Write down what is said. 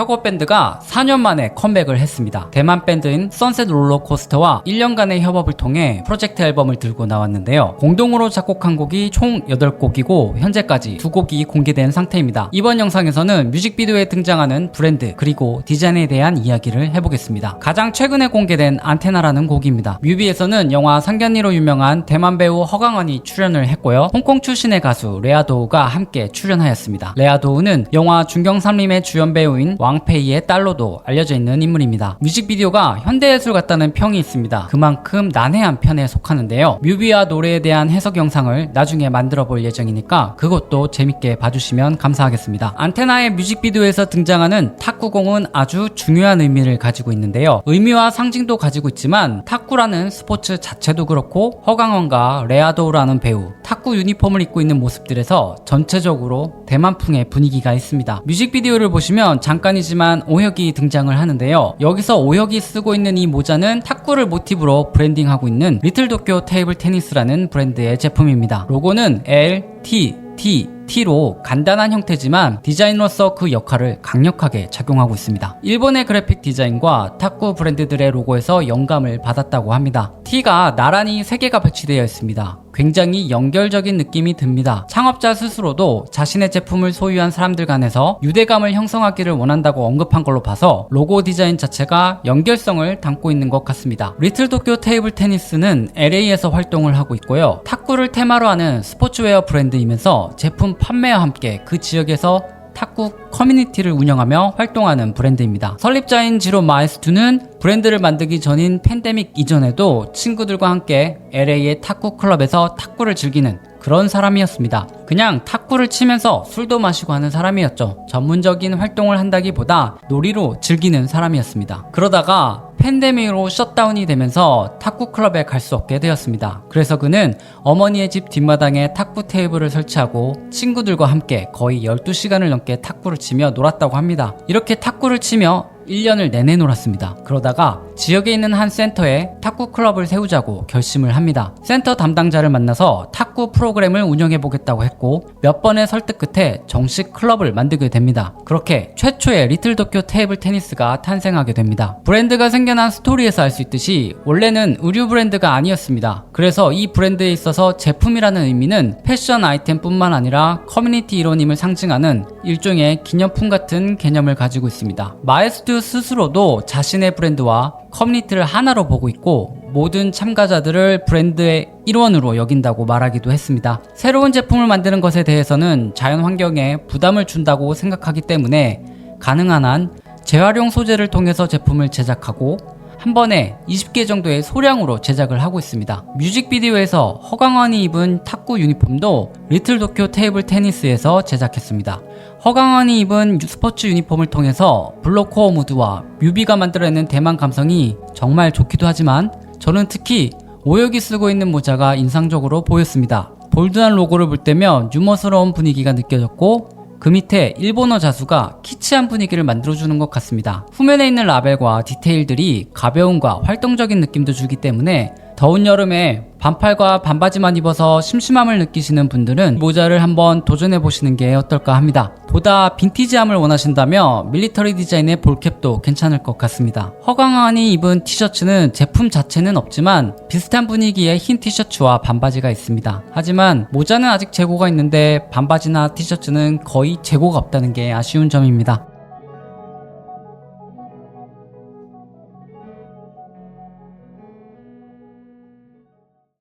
혁오 밴드가 4년 만에 컴백을 했습니다. 대만 밴드인 선셋 롤러코스터와 1년간의 협업을 통해 프로젝트 앨범을 들고 나왔는데요. 공동으로 작곡한 곡이 총 8곡이고 현재까지 2곡이 공개된 상태입니다. 이번 영상에서는 뮤직비디오에 등장하는 브랜드 그리고 디자인에 대한 이야기를 해보겠습니다. 가장 최근에 공개된 안테나라는 곡입니다. 뮤비에서는 영화 상견니로 유명한 대만 배우 허강원이 출연을 했고요. 홍콩 출신의 가수 레아도우가 함께 출연하였습니다. 레아도우는 영화 중경삼림의 주연 배우인 왕 페이의 딸로도 알려져 있는 인물입니다. 뮤직비디오가 현대예술 같다는 평이 있습니다. 그만큼 난해한 편에 속하는데요. 뮤비와 노래에 대한 해석 영상을 나중에 만들어 볼 예정이니까 그것도 재밌게 봐주시면 감사하겠습니다. 안테나의 뮤직비디오에서 등장하는 탁구공은 아주 중요한 의미를 가지고 있는데요. 의미와 상징도 가지고 있지만 탁구라는 스포츠 자체도 그렇고 허강원과 레아도우라는 배우, 탁구 유니폼을 입고 있는 모습들에서 전체적으로 대만풍의 분위기가 있습니다. 뮤직비디오를 보시면 잠깐이 지만 오혁이 등장을 하는데요. 여기서 오혁이 쓰고 있는 이 모자는 탁구를 모티브로 브랜딩하고 있는 리틀 도쿄 테이블 테니스라는 브랜드의 제품입니다. 로고는 L, T, T, T로 간단한 형태지만 디자이너로서 그 역할을 강력하게 작용하고 있습니다. 일본의 그래픽 디자인과 탁구 브랜드들의 로고에서 영감을 받았다고 합니다. T가 나란히 3개가 배치되어 있습니다. 굉장히 연결적인 느낌이 듭니다. 창업자 스스로도 자신의 제품을 소유한 사람들 간에서 유대감을 형성하기를 원한다고 언급한 걸로 봐서 로고 디자인 자체가 연결성을 담고 있는 것 같습니다. 리틀 도쿄 테이블 테니스는 LA에서 활동을 하고 있고요. 탁구를 테마로 하는 스포츠웨어 브랜드이면서 제품 판매와 함께 그 지역에서 탁구 커뮤니티를 운영하며 활동하는 브랜드입니다. 설립자인 지로 마에스투는 브랜드를 만들기 전인 팬데믹 이전에도 친구들과 함께 LA의 탁구 클럽에서 탁구를 즐기는 그런 사람이었습니다. 그냥 탁구를 치면서 술도 마시고 하는 사람이었죠. 전문적인 활동을 한다기보다 놀이로 즐기는 사람이었습니다. 그러다가 팬데믹으로 셧다운이 되면서 탁구 클럽에 갈 수 없게 되었습니다. 그래서 그는 어머니의 집 뒷마당에 탁구 테이블을 설치하고 친구들과 함께 거의 12시간을 넘게 탁구를 치며 놀았다고 합니다. 이렇게 탁구를 치며 1년을 내내 놀았습니다. 그러다가 지역에 있는 한 센터에 탁구 클럽을 세우자고 결심을 합니다. 센터 담당자를 만나서 탁구 프로그램을 운영해 보겠다고 했고 몇 번의 설득 끝에 정식 클럽을 만들게 됩니다. 그렇게 최초의 리틀 도쿄 테이블 테니스가 탄생하게 됩니다. 브랜드가 생겨난 스토리에서 알 수 있듯이 원래는 의류 브랜드가 아니었습니다. 그래서 이 브랜드에 있어서 제품이라는 의미는 패션 아이템뿐만 아니라 커뮤니티 이론임을 상징하는 일종의 기념품 같은 개념을 가지고 있습니다. 마에스 트 스스로도 자신의 브랜드와 커뮤니티를 하나로 보고 있고 모든 참가자들을 브랜드의 일원으로 여긴다고 말하기도 했습니다. 새로운 제품을 만드는 것에 대해서는 자연 환경에 부담을 준다고 생각하기 때문에 가능한 한 재활용 소재를 통해서 제품을 제작하고 한 번에 20개 정도의 소량으로 제작을 하고 있습니다. 뮤직비디오에서 허강원이 입은 탁구 유니폼도 리틀 도쿄 테이블 테니스에서 제작했습니다. 허강원이 입은 스포츠 유니폼을 통해서 블록코어 무드와 뮤비가 만들어내는 대만 감성이 정말 좋기도 하지만 저는 특히 오역이 쓰고 있는 모자가 인상적으로 보였습니다. 볼드한 로고를 볼 때면 유머스러운 분위기가 느껴졌고 그 밑에 일본어 자수가 키치한 분위기를 만들어주는 것 같습니다. 후면에 있는 라벨과 디테일들이 가벼움과 활동적인 느낌도 주기 때문에 더운 여름에 반팔과 반바지만 입어서 심심함을 느끼시는 분들은 모자를 한번 도전해 보시는 게 어떨까 합니다. 보다 빈티지함을 원하신다면 밀리터리 디자인의 볼캡도 괜찮을 것 같습니다. 허강환이 입은 티셔츠는 제품 자체는 없지만 비슷한 분위기의 흰 티셔츠와 반바지가 있습니다. 하지만 모자는 아직 재고가 있는데 반바지나 티셔츠는 거의 재고가 없다는 게 아쉬운 점입니다.